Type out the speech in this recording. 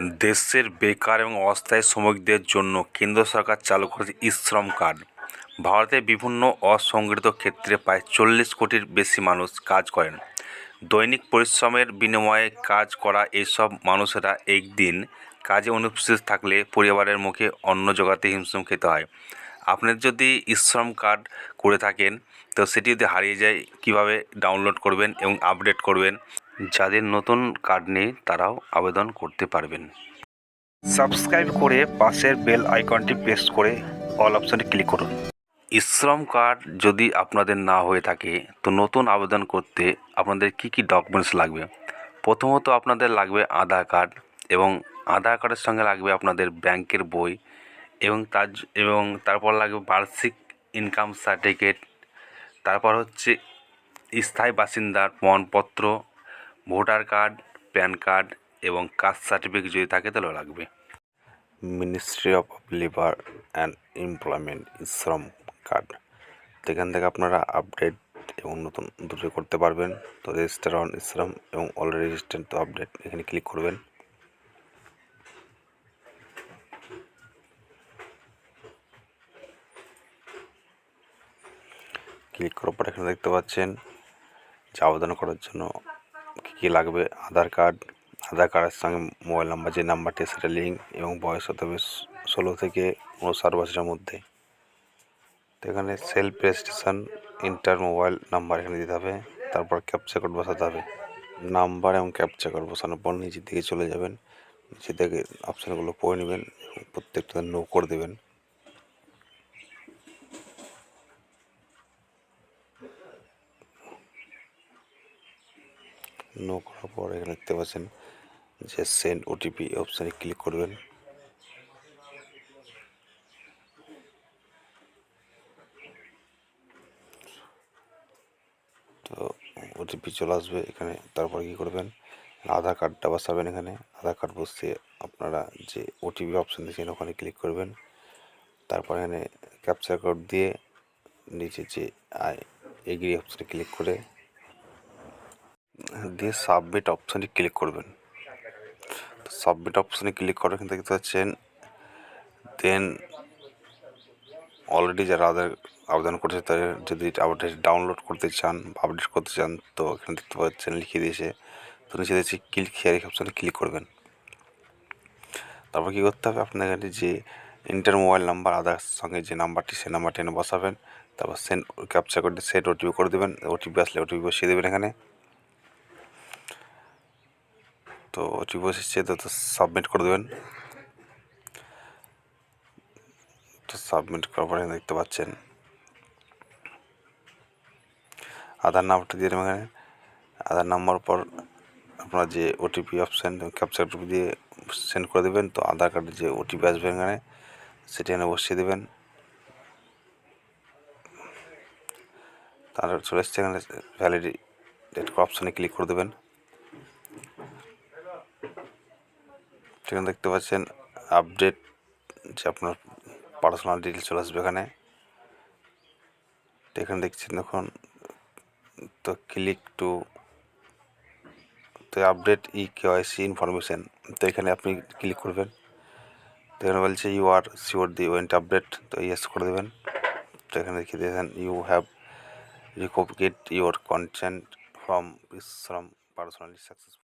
দেশের বেকার এবং অস্থায়ী শ্রমিকদের জন্য কেন্দ্র সরকার চালু করেছে ই শ্রম কার্ড। ভারতের বিভিন্ন অসংগঠিত ক্ষেত্রে প্রায় চল্লিশ কোটির বেশি মানুষ কাজ করেন। দৈনিক পরিশ্রমের বিনিময়ে কাজ করা এইসব মানুষেরা একদিন কাজে অনুপস্থিত থাকলে পরিবারের মুখে অন্ন জোগাতে হিমশিম খেতে হয়। আপনার যদি ই শ্রম কার্ড করে থাকেন, তো সেটি যদি হারিয়ে যায়, কীভাবে ডাউনলোড করবেন এবং আপডেট করবেন? যাদের নতুন কার্ড নেই, তারাও আবেদন করতে পারবেন। সাবস্ক্রাইব করে পাশের বেল আইকনটি প্রেস করে অল অপশনে ক্লিক করুন। ইশ্রম কার্ড যদি আপনাদের না হয়ে থাকে, তো নতুন আবেদন করতে আপনাদের কি কি ডকুমেন্টস লাগবে? প্রথমত আপনাদের লাগবে আধার কার্ড এবং আধার কার্ডের সঙ্গে লাগবে আপনাদের ব্যাংকের বই এবং তার এবং তারপর লাগবে বার্ষিক ইনকাম সার্টিফিকেট তারপর হচ্ছে স্থায়ী বাসিন্দার প্রমাণপত্র ভোটার কার্ড, প্যান কার্ড এবং কাস্ট সার্টিফিকেট যদি থাকে তাহলে লাগবে। Ministry of labour and employment শ্রম কার্ড। এখান থেকে আপনারা আপডেট এবং নতুন দুটো করতে পারবেন। তো রেজিস্টার অন শ্রম এবং অলরেডি রেজিস্টার তো আপডেট, এখানে ক্লিক করবেন। ক্লিক করার পর এখানে দেখতে পাচ্ছেন যে আবেদন করার জন্য কী লাগবে? আধার কার্ড, আধার কার্ডের সঙ্গে মোবাইল নাম্বার, যে নাম্বারটি সেটা লিঙ্ক এবং বয়স হতে হবে ষোলো থেকে উনষাট বছরের মধ্যে। তো এখানে self registration enter mobile number এখানে দিতে হবে, তারপর ক্যাপচা কোড বসাতে হবে। নাম্বার এবং ক্যাপচা কোড বসানোর পর নিচের দিকে চলে যাবেন নিচে থেকে অপশানগুলো পড়ে নেবেন প্রত্যেকটা নো করে দেবেন। নো করার পর এখানে দেখতে পাচ্ছেন যে সেন্ড ওটিপি অপশানে ক্লিক করবেন। তো ওটিপি চলে আসবে এখানে, তারপর কী করবেন? আধার কার্ডটা বসাবেন এখানে। আধার কার্ড বসিয়ে আপনারা যে ওটিপি অপশান দিয়েছেন ওখানে ক্লিক করবেন। তারপর এখানে ক্যাপচার কোড দিয়ে নিচে যে আই এগ্রি অপশানে ক্লিক করে দিয়ে সাবমিট অপশানে ক্লিক করবেন। সাবমিট অপশানে ক্লিক করে কিন্তু দেখতে পাচ্ছেন দেন অলরেডি যারা আধার আবেদন করেছে তাদের যদি আপডেট ডাউনলোড করতে চান বা আপডেট করতে চান, তো এখানে দেখতে পাচ্ছেন লিখে দিয়েছে। তো নিচে দিয়েছে ক্লিক হিয়ার অপশানে ক্লিক করবেন। তারপর কী করতে হবে? আপনার এখানে যে ইন্টার মোবাইল নাম্বার আধার সঙ্গে যে নাম্বারটি সে নাম্বারটি এনে বসাবেন। তারপর সেন্ড ক্যাপচার করে সেট ওটিপি করে দেবেন। ওটিপি আসলে ওটিপি বসিয়ে দেবেন এখানে। তো ওটিপি বসিয়ে তো সাবমিট করে দেবেন। তো সাবমিট করার পরে দেখতে পাচ্ছেন। আধার নাম্বারটা দিয়ে দেবেন এখানে। আধার নাম্বার পর আপনার যে ওটিপি অপশান ক্যাপচার ওটিপি দিয়ে সেন্ড করে দেবেন, তো আধার কার্ডের যে ওটিপি আসবে এখানে, সেটি এখানে বসিয়ে দেবেন। তারপর চলে এসছে এখানে ভ্যালিডেট অপশানে ক্লিক করে দেবেন। সেখানে দেখতে পাচ্ছেন। আপডেট যে আপনার পার্সোনাল ডিটেলস চলে আসবে এখানে। এখানে দেখছেন এখন তো ক্লিক টু তো আপডেট ই কেওয়াইসি ইনফরমেশন তো এখানে আপনি ক্লিক করবেন। তো এখানে বলছে you are sure the want update তো ইয়েস করে দেবেন। তো এখানে দেখিয়ে দিয়েছেন you have রিকোপিকেট your content from from personally successful